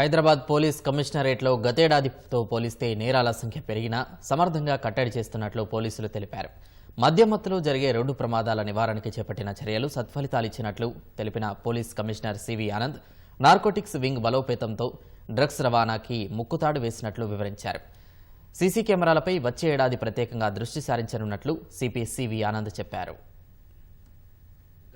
Hyderabad police కమిషనరేట్లో గతేడాదితో పోలిస్తే నేరాల సంఖ్య పెరిగినా సమర్థంగా కట్టడి చేస్తున్నట్లు పోలీసులు తెలిపారు. మద్యమత్తులో జరిగే రోడ్డు ప్రమాదాల నివారణకి చేపట్టిన చర్యలు సత్ఫలితాలిచ్చినట్లు తెలిపిన police commissioner CV Anand narcotics wing బలోపేతంతో drugs రవాణాకి ముక్కుతాడు వేసినట్లు వివరించారు. సీసీ కెమెరాలపై వచ్చే ఏడాది ప్రత్యేకంగా దృష్టి సారించనున్నట్లు సిపి సివి ఆనంద్ చెప్పారు.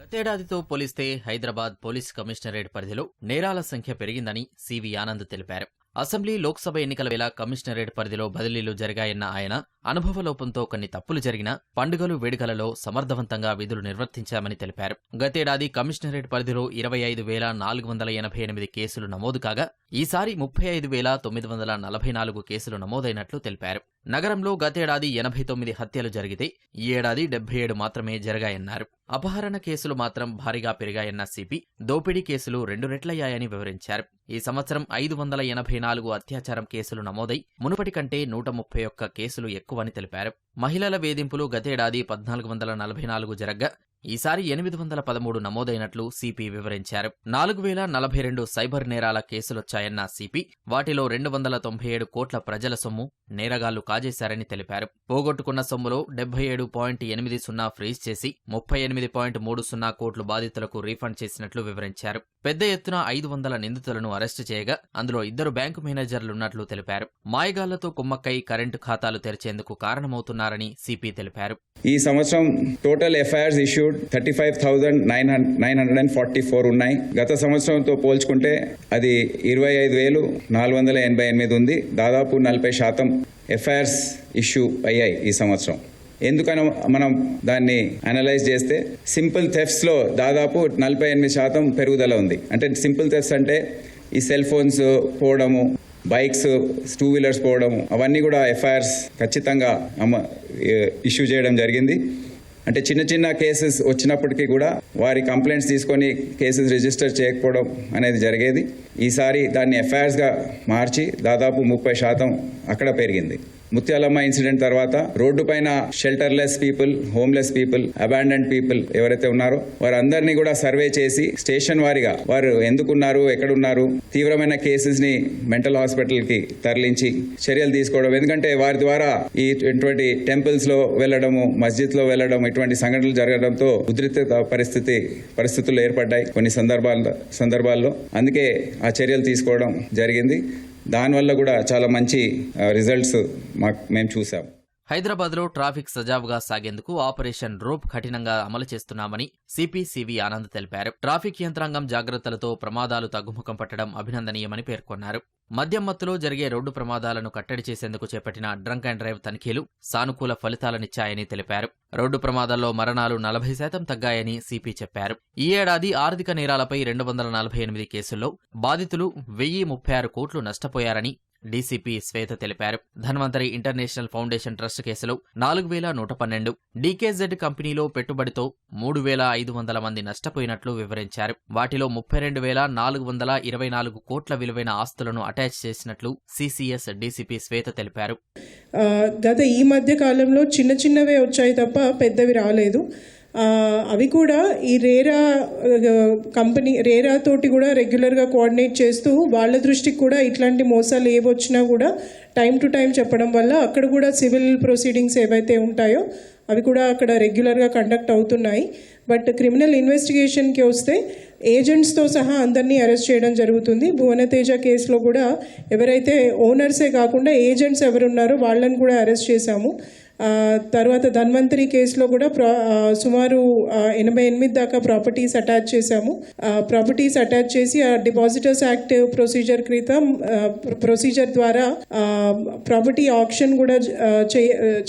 గతేడాదితో పోలిస్తే హైదరాబాద్ పోలీస్ కమిషనరేట్ పరిధిలో నేరాల సంఖ్య పెరిగిందని సివి ఆనంద్ తెలిపారు. అసెంబ్లీ లోక్సభ ఎన్నికల వేళ కమిషనరేట్ పరిధిలో బదిలీలు జరిగాయన్న ఆయన అనుభవలోపంతో కొన్ని తప్పులు జరిగినా పండుగలు వేడుకలలో సమర్థవంతంగా విధులు నిర్వర్తించామని తెలిపారు. గతేడాది కమిషనరేట్ పరిధిలో ఇరవై ఐదు వేల నాలుగు వందల ఎనభై ఎనిమిది కేసులు నమోదు కాగా ఈసారి ముప్పై ఐదు వేల తొమ్మిది వందల నలభై నాలుగు కేసులు నమోదైనట్లు తెలిపారు. నగరంలో గతేడాది ఎనభై తొమ్మిది హత్యలు జరిగితే ఈ ఏడాది డెబ్బై ఏడు మాత్రమే జరిగాయన్నారు. అపహరణ కేసులు మాత్రం భారీగా పెరిగాయన్న సిపి దోపిడీ కేసులు రెండు రెట్లయ్యాయని వివరించారు. ఈ సంవత్సరం ఐదు వందల ఎనభై నాలుగు అత్యాచారం కేసులు నమోదై మునుపటి కంటే నూట ముప్పై ఒక్క కేసులు ఎక్కువని తెలిపారు. మహిళల వేధింపులు గతేడాది పద్నాలుగు వందల నలభై నాలుగు జరగ్గా ఈసారి ఎనిమిది వందల పదమూడు నమోదైనట్లు సిపి వివరించారు. నాలుగు వేల నలభై రెండు సైబర్ నేరాల కేసులొచ్చాయన్న సిపి వాటిలో రెండు వందల తొంభై ఏడు కోట్ల ప్రజల సొమ్ము నేరగాళ్ళు కాజేశారని తెలిపారు. పోగొట్టుకున్న సొమ్ములో డెబ్బై ఏడు పాయింట్ ఎనిమిది సున్నా ఫ్రీజ్ చేసి ముప్పై ఎనిమిది పాయింట్ మూడు సున్నా కోట్లు బాధితులకు రీఫండ్ చేసినట్లు వివరించారు. పెద్ద ఎత్తున ఐదు వందల నిందితులను అరెస్టు చేయగా అందులో ఇద్దరు బ్యాంకు మేనేజర్లున్నట్లు తెలిపారు. మాయగాళ్ళతో కుమ్మక్కై కరెంటు ఖాతాలు తెరిచేందుకు కారణమవుతున్నారని సిపి తెలిపారు. ఈ సంవత్సరం total FIRs issued thirty five thousand nine nine hundred and forty four ఉన్నాయి. గత సంవత్సరంతో పోల్చుకుంటే అది ఇరవై ఐదు వేలు నాలుగు వందల ఎనభై ఎనిమిది ఉంది. దాదాపు నలభై శాతం ఎఫ్ఐఆర్స్ ఇష్యూ అయ్యాయి ఈ సంవత్సరం. ఎందుకని మనం దాన్ని అనలైజ్ చేస్తే సింపుల్ థెఫ్ట్స్లో దాదాపు నలభై ఎనిమిది శాతం పెరుగుదల ఉంది. అంటే సింపుల్ థెఫ్ట్స్ అంటే ఈ సెల్ ఫోన్స్ పోవడము బైక్స్ టూ వీలర్స్ పోవడం అవన్నీ కూడా ఎఫ్ఐఆర్స్ ఖచ్చితంగా ఇష్యూ చేయడం జరిగింది. అంటే చిన్న చిన్న కేసెస్ వచ్చినప్పటికీ కూడా వారి కంప్లైంట్స్ తీసుకొని కేసెస్ రిజిస్టర్ చేయకపోవడం అనేది జరిగేది. ఈసారి దాన్ని ఎఫ్ఐఆర్స్గా మార్చి దాదాపు ముప్పై శాతం అక్కడ పెరిగింది. ముత్యాలమ్మ ఇన్సిడెంట్ తర్వాత రోడ్డు పైన shelterless people homeless people abandoned people ఎవరైతే ఉన్నారో వారందరినీ కూడా సర్వే చేసి స్టేషన్ వారిగా వారు ఎందుకున్నారు ఎక్కడున్నారు తీవ్రమైన కేసెస్ని మెంటల్ హాస్పిటల్కి తరలించి చర్యలు తీసుకోవడం. ఎందుకంటే వారి ద్వారా ఈ ఇటువంటి టెంపుల్స్లో వెళ్ళడము మస్జిద్లో వెళ్ళడం ఇటువంటి సంఘటనలు జరగడంతో ఉద్రిక్త పరిస్థితి పరిస్థితులు ఏర్పడ్డాయి కొన్ని సందర్భాల సందర్భాల్లో. అందుకే ఆ చర్యలు తీసుకోవడం జరిగింది. దానివల్ల కూడా చాలా మంచి రిజల్ట్స్ మాకు మేము చూసాం. హైదరాబాద్లో ట్రాఫిక్ సజావుగా సాగేందుకు ఆపరేషన్ రోప్ కఠినంగా అమలు చేస్తున్నామని సిపి సివి ఆనంద్ తెలిపారు. ట్రాఫిక్ యంత్రాంగం జాగ్రత్తలతో ప్రమాదాలు తగ్గుముఖం పట్టడం అభినందనీయమని పేర్కొన్నారు. మద్యం మత్తులో జరిగే రోడ్డు ప్రమాదాలను కట్టడి చేసేందుకు చేపట్టిన డ్రంక్ అండ్ డ్రైవ్ తనిఖీలు సానుకూల ఫలితాలనిచ్చాయని తెలిపారు. రోడ్డు ప్రమాదాల్లో మరణాలు నలభై శాతం తగ్గాయని సిపి చెప్పారు. ఈ ఏడాది ఆర్థిక నేరాలపై రెండు వందల నలభై ఎనిమిది కేసుల్లో బాధితులు వెయ్యి ముప్పై ఆరు కోట్లు నష్టపోయారని డీసీపీ శ్వేత తెలిపారు. ధన్వంతరి ఇంటర్నేషనల్ ఫౌండేషన్ ట్రస్ట్ కేసులో నాలుగు వేల నూట పన్నెండు డీకేజెడ్ కంపెనీలో పెట్టుబడితో మూడు వేల ఐదు వందల మంది నష్టపోయినట్లు వివరించారు. వాటిలో ముప్పై రెండు వేల నాలుగు వందల ఇరవై నాలుగు కోట్ల విలువైన ఆస్తులను అటాచ్ చేసినట్లు సీసీఎస్ డీసీపీ శ్వేత తెలిపారు. గత ఈ మధ్య కాలంలో చిన్న చిన్నవే వచ్చాయి తప్ప పెద్దవి రాలేదు. అవి కూడా ఈ రేరా కంపెనీ రేరా తోటి కూడా రెగ్యులర్గా కోఆర్డినేట్ చేస్తూ వాళ్ళ దృష్టికి కూడా ఇట్లాంటి మోసాలు ఏవి వచ్చినా కూడా టైం టు టైం చెప్పడం వల్ల అక్కడ కూడా సివిల్ ప్రొసీడింగ్స్ ఏవైతే ఉంటాయో అవి కూడా అక్కడ రెగ్యులర్గా కండక్ట్ అవుతున్నాయి. బట్ క్రిమినల్ ఇన్వెస్టిగేషన్కి వస్తే ఏజెంట్స్తో సహా అందరినీ అరెస్ట్ చేయడం జరుగుతుంది. భువనతేజ కేసులో కూడా ఎవరైతే ఓనర్సే కాకుండా ఏజెంట్స్ ఎవరున్నారో వాళ్ళని కూడా అరెస్ట్ చేశాము. తర్వాత ధన్వంతరి కేసులో కూడా ప్రా సుమారు ఎనభై ఎనిమిది దాకా ప్రాపర్టీస్ అటాచ్ చేశాము. ప్రాపర్టీస్ అటాచ్ చేసి ఆ డిపాజిటర్స్ యాక్ట్ ప్రొసీజర్ క్రితం ప్రొసీజర్ ద్వారా ప్రాపర్టీ ఆప్షన్ కూడా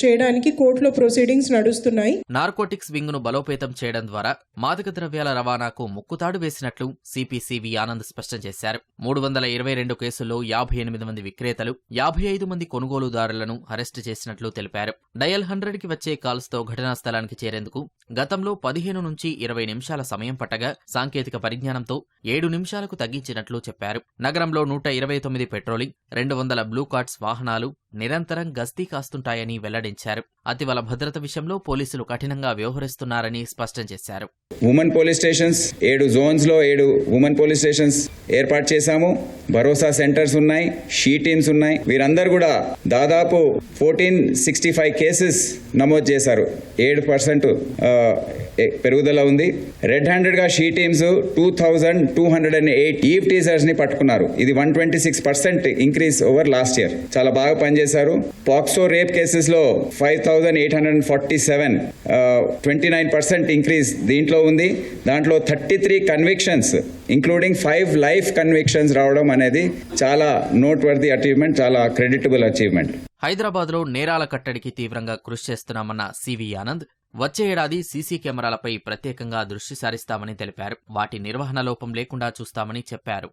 చేయడానికి కోర్టులో ప్రొసీడింగ్స్ నడుస్తున్నాయి. నార్కోటిక్స్ వింగ్ను బలోపేతం చేయడం ద్వారా మాదక ద్రవ్యాల రవాణాకు ముక్కుతాడు వేసినట్లు సిపిసివి ఆనంద్ స్పష్టం చేశారు. మూడు వందల ఇరవై రెండు కేసుల్లో యాభై ఎనిమిది మంది విక్రేతలు యాభై ఐదు మంది కొనుగోలుదారులను అరెస్టు చేసినట్లు తెలిపారు. డయల్ హండ్రెడ్కి వచ్చే కాల్స్తో ఘటనా స్థలానికి చేరేందుకు గతంలో పదిహేను నుంచి ఇరవై నిమిషాల సమయం పట్టగా సాంకేతిక పరిజ్ఞానంతో ఏడు నిమిషాలకు తగ్గించినట్లు చెప్పారు. నగరంలో నూట ఇరవై తొమ్మిది పెట్రోలింగ్ రెండు వందల బ్లూ కార్డ్స్ వాహనాలు నిరంతరం గస్తీ కాస్తుంటాయని వెల్లడించారు. అతివల భద్రత విషయంలో పోలీసులు కఠినంగా వ్యవహరిస్తున్నారని స్పష్టం చేశారు. ఉమెన్ పోలీస్ స్టేషన్స్ ఏడు జోన్స్లో ఏడు ఉమెన్ పోలీస్ స్టేషన్స్ ఏర్పాటు చేశాము. భరోసా సెంటర్స్ ఉన్నాయి షీ టీమ్స్ ఉన్నాయి. వీరందరూ కూడా దాదాపు ఫోర్టీన్ సిక్స్టీ ఫైవ్ కేసెస్ నమోదు చేశారు. ఏడు పర్సెంట్ పెరుగుదల ఉంది. రెడ్ హ్యాండెడ్గా she teams two thousand two hundred and eight eve టీజర్స్ని పట్టుకున్నారు. ఇది one twenty six percent increase over last year చాలా బాగా పనిచేశారు. పాక్సో రేప్ కేసెస్లో five thousand eight hundred forty seven twenty nine percent increase దీంట్లో ఉంది. దాంట్లో thirty three convictions including five life convictions రావడం అనేది చాలా నోట్ వర్ది అచీవ్మెంట్ చాలా క్రెడిటబుల్ అచీవ్మెంట్ హైదరాబాద్లో నేరాల కట్టడికి తీవ్రంగా కృషి చేస్తున్నామన్న సివి ఆనంద్ వచ్చే ఏడాది సీసీ కెమెరాలపై ప్రత్యేకంగా దృష్టి సారిస్తామని తెలిపారు. వాటి నిర్వహణ లోపం లేకుండా చూస్తామని చెప్పారు.